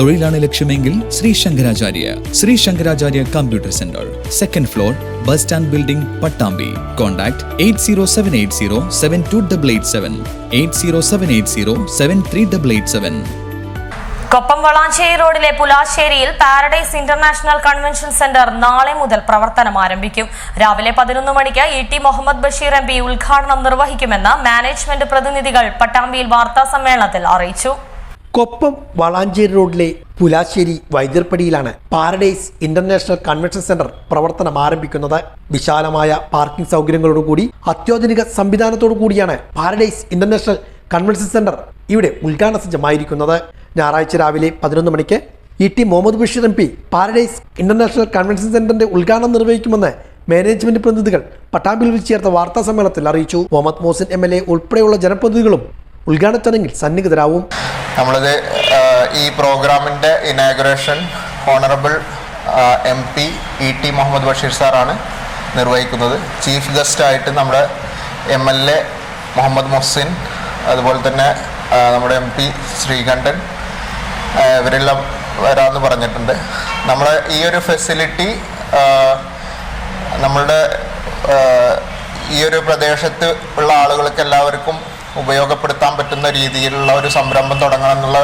തൊഴിലാണ് ലക്ഷ്യമെങ്കിൽ Shri Shankaracharya Shri Shankaracharya computer centre second floor bus stand building Pattambi. Contact eight zero seven eight zero seven two double eight seven eight zero seven eight zero seven three double eight seven Koppam Valanchery റോഡിലെ പുലാശ്ശേരിയിൽ paradise international convention centre നാളെ മുതൽ പ്രവർത്തനം ആരംഭിക്കും. രാവിലെ പതിനൊന്ന് മണിക്ക് E T Muhammad Basheer M P ഉദ്ഘാടനം നിർവഹിക്കുമെന്ന് മാനേജ്മെന്റ് പ്രതിനിധികൾ പട്ടാമ്പിയിൽ വാർത്താ സമ്മേളനത്തിൽ അറിയിച്ചു. കൊപ്പം വളാഞ്ചേരി റോഡിലെ പുലാശ്ശേരി വൈദ്യർപ്പടിയിലാണ് പാരഡൈസ് ഇന്റർനാഷണൽ കൺവെൻഷൻ സെന്റർ പ്രവർത്തനം ആരംഭിക്കുന്നത്. വിശാലമായ പാർക്കിംഗ് സൗകര്യങ്ങളോടുകൂടി അത്യാധുനിക സംവിധാനത്തോടു കൂടിയാണ് പാരഡൈസ് ഇന്റർനാഷണൽ കൺവെൻഷൻ സെന്റർ ഇവിടെ ഉദ്ഘാടന സജ്ജമായിരിക്കുന്നത്. ഞായറാഴ്ച രാവിലെ പതിനൊന്ന് മണിക്ക് E T Muhammad Basheer M P paradise international convention സെന്ററിന്റെ ഉദ്ഘാടനം നിർവഹിക്കുമെന്ന് മാനേജ്മെന്റ് പ്രതിനിധികൾ പട്ടാമ്പിൽ വിളിച്ചു ചേർത്ത വാർത്താ സമ്മേളനത്തിൽ അറിയിച്ചു. Muhammad Mohsin M L A ഉൾപ്പെടെയുള്ള ജനപ്രതിനിധികളും ഉദ്ഘാടന ചടങ്ങിൽ സന്നിഹിതരാവും. നമ്മളിത് ഈ പ്രോഗ്രാമിന്റെ inauguration honourable M P E T Muhammad Basheer സാറാണ് നിർവഹിക്കുന്നത്. ചീഫ് ഗസ്റ്റായിട്ട് നമ്മുടെ M L A Muhammad Mohsin അതുപോലെ തന്നെ നമ്മുടെ എം പി ശ്രീകണ്ഠൻ ഇവരെല്ലാം വരാമെന്ന് പറഞ്ഞിട്ടുണ്ട്. നമ്മൾ ഈ ഒരു ഫെസിലിറ്റി നമ്മളുടെ ഈ ഒരു പ്രദേശത്ത് ഉള്ള ആളുകൾക്ക് എല്ലാവർക്കും ഉപയോഗപ്പെടുത്താൻ പറ്റുന്ന രീതിയിലുള്ള ഒരു സംരംഭം തുടങ്ങണം എന്നുള്ള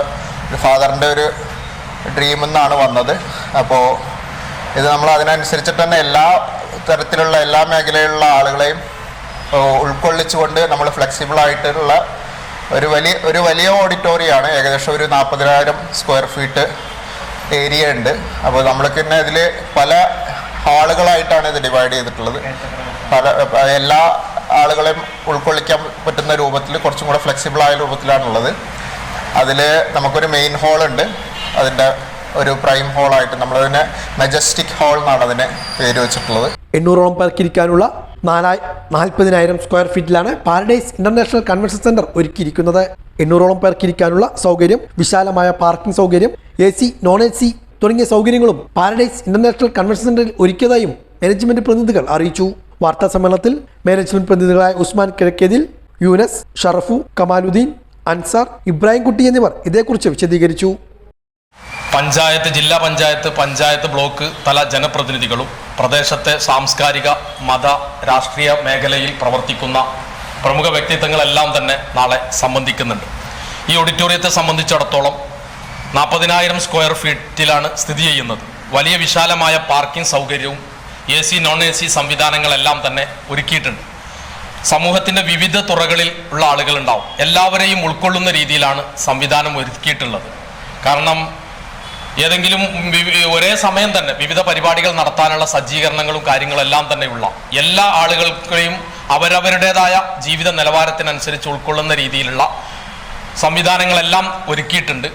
ഫാദറിന്റെ ഒരു ഡ്രീം എന്നാണ് വന്നത്. അപ്പോൾ ഇത് നമ്മൾ അതിനനുസരിച്ചിട്ട് തന്നെ എല്ലാ തരത്തിലുള്ള എല്ലാ മേഖലയിലുള്ള ആളുകളെയും ഉൾക്കൊള്ളിച്ചുകൊണ്ട് നമ്മൾ ഫ്ലെക്സിബിൾ ആയിട്ടുള്ള ഒരു വലിയ ഒരു വലിയ ഓഡിറ്റോറിയമാണ് ഏകദേശം ഒരു നാൽപ്പതിനായിരം സ്ക്വയർ ഫീറ്റ് ഏരിയ ഉണ്ട്. അപ്പോൾ നമ്മൾക്ക് പിന്നെ ഇതിൽ പല ഹാളുകളായിട്ടാണ് ഇത് ഡിവൈഡ് ചെയ്തിട്ടുള്ളത്. പല എല്ലാ ആളുകളെയും ഉൾക്കൊള്ളിക്കാൻ പറ്റുന്ന രൂപത്തിൽ കുറച്ചും കൂടെ ഫ്ലെക്സിബിൾ ആയ രൂപത്തിലാണുള്ളത്. അതിൽ നമുക്കൊരു മെയിൻ ഹോൾ ഉണ്ട്. അതിന്റെ ഒരു പ്രൈം ഹാളായിട്ട് നമ്മളതിനെ മെജസ്റ്റിക് ഹോൾ എന്നാണ് അതിന് പേര് വെച്ചിട്ടുള്ളത്. എണ്ണൂറോളം പേർക്ക് ഇരിക്കാനുള്ള നാലായി നാൽപ്പതിനായിരം സ്ക്വയർ ഫീറ്റിലാണ് പാരഡൈസ് ഇന്റർനാഷണൽ കൺവെൻഷൻ സെന്റർ ഒരുക്കിയിരിക്കുന്നത്. എണ്ണൂറോളം പേർക്ക് ഇരിക്കാനുള്ള സൗകര്യം വിശാലമായ പാർക്കിംഗ് സൗകര്യം A C non A C തുടങ്ങിയ സൗകര്യങ്ങളും പാരഡൈസ് ഇന്റർനാഷണൽ കൺവെൻഷൻ സെന്ററിൽ ഒരുക്കിയതായും മാനേജ്മെന്റ് പ്രതിനിധികൾ അറിയിച്ചു. വാർത്താ സമ്മേളനത്തിൽ മാനേജ്മെന്റ് പ്രതിനിധികളായ ഉസ്മാൻ കിഴക്കേതിൽ യൂനസ് ഷറഫു കമാലുദ്ദീൻ അൻസാർ ഇബ്രാഹിം കുട്ടി എന്നിവർ ഇതേക്കുറിച്ച് വിശദീകരിച്ചു. പഞ്ചായത്ത് ജില്ലാ പഞ്ചായത്ത് പഞ്ചായത്ത് ബ്ലോക്ക് തല ജനപ്രതിനിധികളും പ്രദേശത്തെ സാംസ്കാരിക മത രാഷ്ട്രീയ മേഖലയിൽ പ്രവർത്തിക്കുന്ന പ്രമുഖ വ്യക്തിത്വങ്ങളെല്ലാം തന്നെ നാളെ സംബന്ധിക്കുന്നുണ്ട്. ഈ ഓഡിറ്റോറിയത്തെ സംബന്ധിച്ചിടത്തോളം നാൽപ്പതിനായിരം സ്ക്വയർ ഫീറ്റിലാണ് സ്ഥിതി ചെയ്യുന്നത്. വലിയ വിശാലമായ പാർക്കിംഗ് സൗകര്യവും A C non A C സംവിധാനങ്ങളെല്ലാം തന്നെ ഒരുക്കിയിട്ടുണ്ട്. സമൂഹത്തിന്റെ വിവിധ തുറകളിൽ ഉള്ള ആളുകളുണ്ടാവും. എല്ലാവരെയും ഉൾക്കൊള്ളുന്ന രീതിയിലാണ് സംവിധാനം ഒരുക്കിയിട്ടുള്ളത്. കാരണം ഏതെങ്കിലും ഒരേ സമയം തന്നെ വിവിധ പരിപാടികൾ നടത്താനുള്ള സജ്ജീകരണങ്ങളും കാര്യങ്ങളെല്ലാം തന്നെയുള്ള എല്ലാ ആളുകൾക്കെയും അവരവരുടേതായ ജീവിത നിലവാരത്തിനനുസരിച്ച് ഉൾക്കൊള്ളുന്ന രീതിയിലുള്ള സംവിധാനങ്ങളെല്ലാം ഒരുക്കിയിട്ടുണ്ട്.